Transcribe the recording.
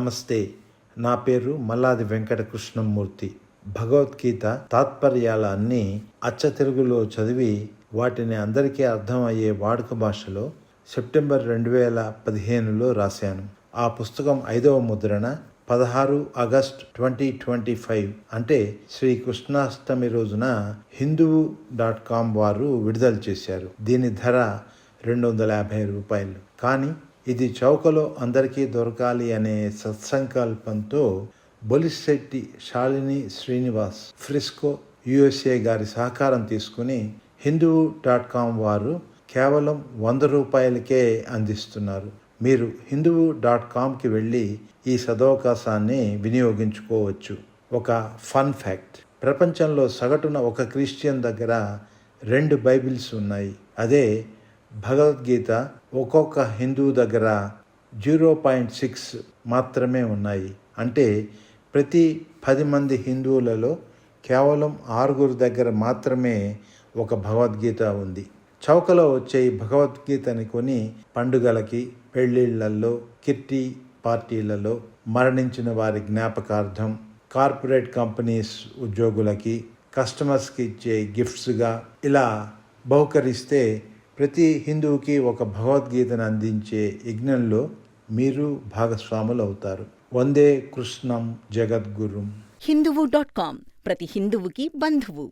నమస్తే. నా పేరు మల్లాది వెంకట కృష్ణమూర్తి భగవద్గీత తాత్పర్యాల అన్నీ అచ్చ తెలుగులో చదివి వాటిని అందరికీ అర్థమయ్యే వాడుక భాషలో సెప్టెంబర్ రెండు వేల పదిహేనులో రాశాను. ఆ పుస్తకం ఐదవ ముద్రణ పదహారు ఆగస్ట్ ట్వంటీ ట్వంటీ ఫైవ్ అంటే శ్రీ కృష్ణాష్టమి రోజున హిందువు డాట్ కామ్ వారు విడుదల చేశారు. దీని ధర రెండు వందల యాభై రూపాయలు. కానీ ఇది చౌకలో అందరికీ దొరకాలి అనే సత్సంకల్పంతో బొలిశెట్టి శాలిని శ్రీనివాస్ ఫ్రిస్కో యుఎస్ఏ గారి సహకారం తీసుకుని హిందువు డాట్ కామ్ వారు కేవలం వంద రూపాయలకే అందిస్తున్నారు. మీరు హిందువు డాట్ కామ్కి వెళ్ళి ఈ సదవకాశాన్ని వినియోగించుకోవచ్చు. ఒక ఫన్ ఫ్యాక్ట్. ప్రపంచంలో సగటున ఒక క్రిస్టియన్ దగ్గర రెండు బైబిల్స్ ఉన్నాయి. అదే భగవద్గీత ఒక్కొక్క హిందువు దగ్గర జీరో పాయింట్ సిక్స్ మాత్రమే ఉన్నాయి. అంటే ప్రతి పది మంది హిందువులలో కేవలం ఆరుగురు దగ్గర మాత్రమే ఒక భగవద్గీత ఉంది. చౌకలో వచ్చే భగవద్గీతని కొని పండుగలకి పెళ్ళిళ్ళల్లో కిట్టి పార్టీలలో మరణించిన వారి జ్ఞాపకార్థం కార్పొరేట్ కంపెనీస్ ఉద్యోగులకి కస్టమర్స్కి ఇచ్చే గిఫ్ట్స్గా ఇలా బహుకరిస్తే ప్రతి హిందువుకి ఒక భగవద్గీతను అందించే యజ్ఞంలో మీరు భాగస్వాములు అవుతారు. వందే కృష్ణం జగద్గురుం. హిందువు డాట్ కామ్. ప్రతి హిందువుకి బంధువు.